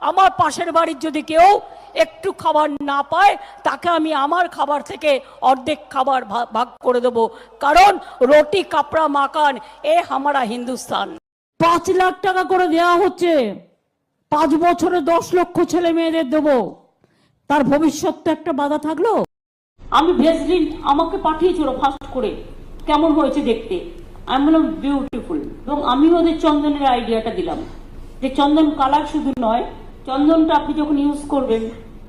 আমার পাশের বাড়ির যদি কেউ একটু খাবার না পায়, তাকে আমি আমার খাবার থেকে অর্ধেক খাবার ভাগ করে দেবো। কারণ রুটি, কাপড়া মাকান এ হামারা হিন্দুস্তান। পাঁচ লাখ টাকা করে দেওয়া হচ্ছে। পাঁচ বছরে দশ লক্ষ ছেলে মেয়েদের দেবো। তার ভবিষ্যৎ তো একটা বাধা থাকল? আমি ভেসলিন আমাকে পাঠিয়েছিল ফার্স্ট করে। কেমন হয়েছে দেখতে? আমি বললাম বিউটিফুল। এবং আমি ওদের চন্দনের আইডিয়াটা দিলাম। যে চন্দন কালার শুধু নয় চন্দনটা আপনি যখন ইউজ করবেন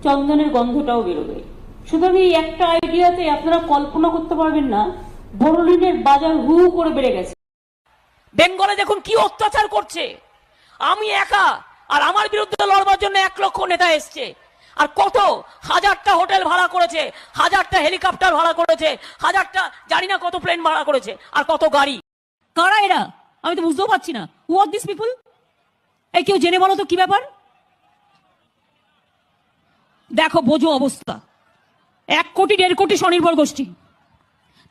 চন্দনের গন্ধটাও বেরোবে। সুতরাং এই একটা আইডিয়াতে আপনারা কল্পনা করতে পারবেন না বড়লিনের বাজার হু হু করে বেড়ে গেছে। বেঙ্গলে দেখুন কি অত্যাচার করছে। আমি একা আর আমার বিরুদ্ধে লড়বার জন্য এক লক্ষ নেতা এসছে। আর কত? হাজারটা হোটেল ভাড়া করেছে হাজারটা হেলিকপ্টার ভাড়া করেছে হাজারটা জানি না কত প্লেন ভাড়া করেছে আর কত গাড়ি। কারা এরা? আমি তো বুঝতেও পারছি না। হু আর দিস পিপুল এই কেউ জেনে বলো তো কি ব্যাপার? দেখো, বোঝো অবস্থা। এক কোটি, দেড় কোটি স্বনির্ভর গোষ্ঠী।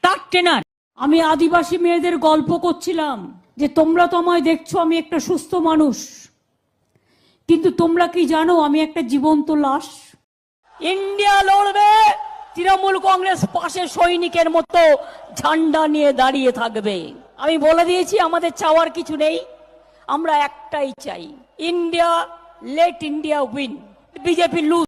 তার ট্রেনার আমি আদিবাসী মেয়েদের গল্প করছিলাম যে তোমরা তো আমায় দেখছ, আমি একটা সুস্থ মানুষ। কিন্তু তোমরা কি জানো, আমি একটা জীবন্ত লাশ। ইন্ডিয়া লড়বে, তৃণমূল কংগ্রেস পাশে সৈনিকের মতো ঝান্ডা নিয়ে দাঁড়িয়ে থাকবে। আমি বলে দিয়েছি, আমাদের চাওয়ার কিছু নেই, আমরা একটাই চাই। India let India win BJP lose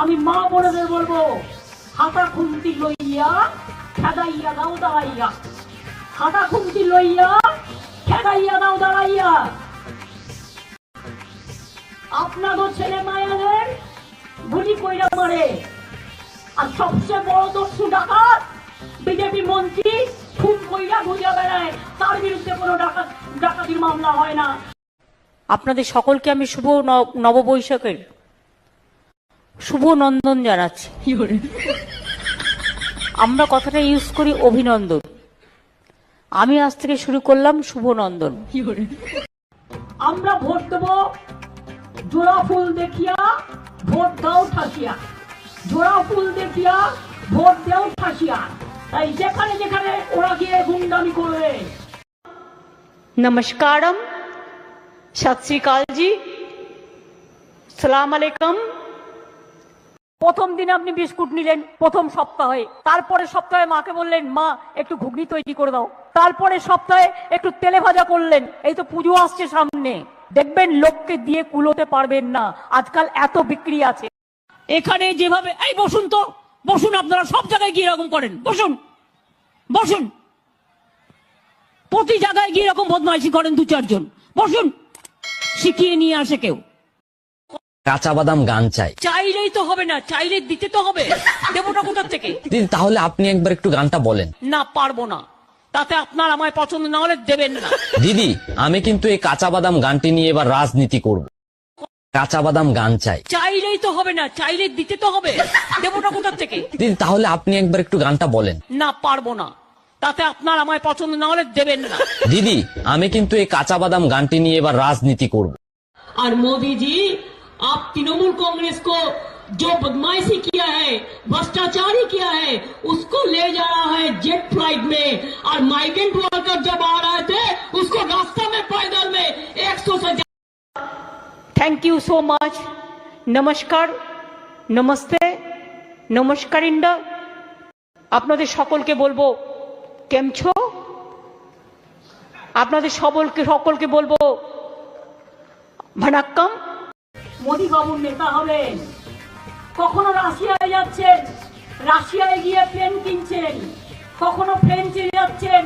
আমি মা বোনদের বলব, হাতা খুন্তি লইয়া, খেদাইয়া দাও দাঁড়াইয়া। হাতা খুন্তি লইয়া, খেদাইয়া দাও দাঁড়াইয়া। আপনাদের ছেলে মায়াদের গুলি কইরা মারে। আর সবচেয়ে বড় দস্যু ডাকাত, বিজেপি মন্ত্রী খুন কইরা ঘুরিয়া বেড়ায়। তার বিরুদ্ধে কোনো ডাকাত ডাকাতির মামলা হয় না। আপনাদের সকলকে আমি শুভ নববৈশাখের শুভ নন্দন জানাচ্ছি আমরা কথাটা ইউজ করি অভিনন্দন। আমি আজ থেকে শুরু করলাম শুভ নন্দন আমরা ভোট দেব জোড়া ফুল দেখিয়া ভোট দাও ঠাসিয়া। জোড়া ফুল দেখিয়া ভোট দেও ঠাসিয়া। তাই যেখানে যেখানে ওরা গিয়ে গুন্ডামি করবে। নমস্কারম। সত শ্রীকাল জি সালাম আলাইকুম। প্রথম দিন আপনি বিস্কুট নিলেন, প্রথম সপ্তাহে। তারপরে সপ্তাহে মাকে বললেন, মা, একটু ঘুগনি তৈরি করে দাও। তারপরে সপ্তাহে একটু তেলে ভাজা করলেন। এই তো পুজো আসছে সামনে। দেখবেন লোককে দিয়ে কুলোতে পারবেন না। আজকাল এত বিক্রি আছে। এখানে যেভাবে, এই বসুন তো, বসুন আপনারা সব জায়গায় গিয়ে এরকম করেন। বসুন বসুন। প্রতি জায়গায় গিয়ে এরকম বদমাইশি করেন দু চারজন বসুন, শিখিয়ে নিয়ে আসে কেউ। কাঁচা গান চাই। চাইলেই তো হবে না চাইলে দিতে তো হবে। দেবো না কোথার থেকে? দিদি তাহলে আপনি একবার একটু গানটা বলেন। না পারব না। তাতে আপনার আমায় পছন্দ না হলে দেবেন না। দিদি আমি কিন্তু এই কাঁচা বাদাম গানটি নিয়ে এবার রাজনীতি করব। কাঁচা বাদাম গান চাই। চাইলেই তো হবে না চাইলে দিতে তো হবে। দেবো না কোথার থেকে? দিদি তাহলে আপনি একবার একটু গানটা বলেন। না পারব না। তাতে আপনার আমায় পছন্দ না হলে দেবেন না। দিদি আমি কিন্তু এই কাঁচা বাদাম গানটি নিয়ে এবার রাজনীতি করব। আর মোদিজি आप तृणमूल कांग्रेस को जो बदमाशी किया है भ्रष्टाचारी किया है उसको ले जा रहा है जेट फ्लाइट में और माइग्रेंट वर्कर जब आ रहे थे उसको रास्ता में पैदल में 100 से থ্যাংক ইউ সো মাচ নমস্কার নমস্তে নমস্কার ইন্ডা আপনাদের সকলকে বলবো কেমছো আপনাদের সকলকে সকলকে বলবো ভানাক্কাম মোদি বাবুর নেতা হবেন। কখনো রাশিয়ায় যাচ্ছেন, রাশিয়ায় গিয়ে প্লেন কিনছেন, কখনো ফ্রেঞ্চে যাচ্ছেন,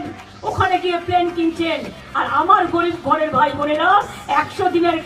ওখানে গিয়ে প্লেন কিনছেন। আর আমার গরিব ঘরের ভাই বোনেরা, একশো দিনের